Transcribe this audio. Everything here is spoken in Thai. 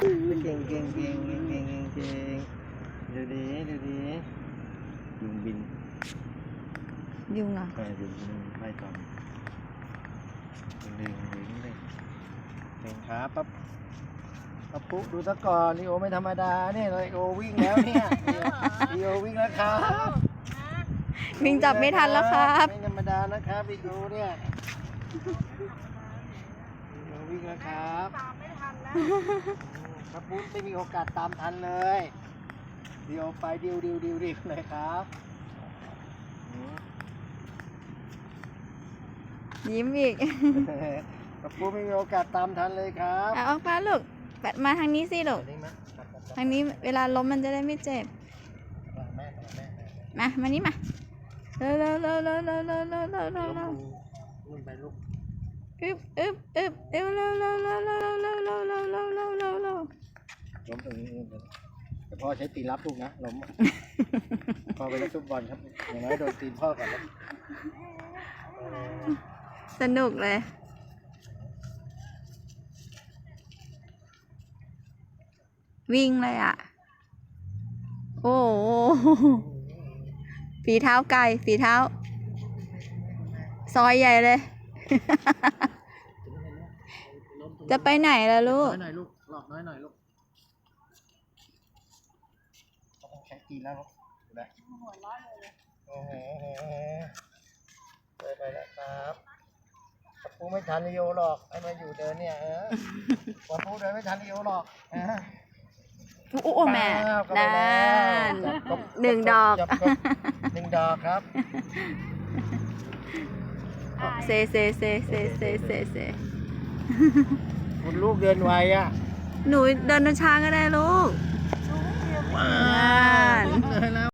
เก่งเก่งเก่งเก่งเก่งเก่งเก่งดูดิดูดิยุงบินยุงอะไปยุงบินไล่ตอมดึงดึงดึงดึงเก่งขาปั๊บปั๊บปุ๊ดูซะก่อนลีโอไม่ธรรมดาเนี่ยลีโอวิ่งแล้วเนี่ยลีโอวิ่งแล้วครับมิงจับไม่ทันแล้วครับไม่ธรรมดานะครับลีโอเนี่ยลีโอวิ่งแล้วครับตามไม่ทันแล้ว ครับปุ๊ไม่มีโอกาสตามทันเลยเดียวไปดิวดิวดิวดิวเลยครับอืมยิ้มอีกครับปุ๊ไม่มีโอกาสตามทันเลยครับเอาออกมาลูกแบบมาทางนี้สิลูกเดี๋ยวนี้มั้ยครับครับครับทางนี้เวลาล้มมันจะได้ไม่เจ็บมาแม่มาแม่แม่มามานี่มาเร็วเร็วเร็วเร็วเร็วเร็วเร็วเร็วเร็วเร็วลุ่นไปลูกอึบอึบอึบเร็วเร็วเร็วเร็วเร็วเร็วเร็วเร็วเร็วเร็วเร็วเร็วเร็ว ล้มต รงนี้แต่พ่อใช้ตีนรับลูกนะล้มพ่อไปเล่นฟุตบอลครับอย่างน้อยโดนตีนพ่อก่อนนะเออสนุกเลยวิ่งเลยอะ โอ้ฝีเท้าไก่ฝีเท้า ซอยใหญ่เลย จะไปไหนล่ะลูน้กอยหน่อยลูกหลอกน้อยหน่อยลูกเขาต้องตีนแล้วลูกดูนะหัวร้อนเลยโอ้โหไปไปแล้วครับปะปูไม่ทันลีโอหรอกให้มาอยู่เดินเนี่ยเออปะปูเดินไม่ทันลีโอหรอกเออโอ้โหแม่อ้วนแล้หนึ่งดอกหนึ่งดอกครับเซเซเซเซเซเซเซคุณลูกเดินไวอะ หนูเดินช้าก็ได้ลูก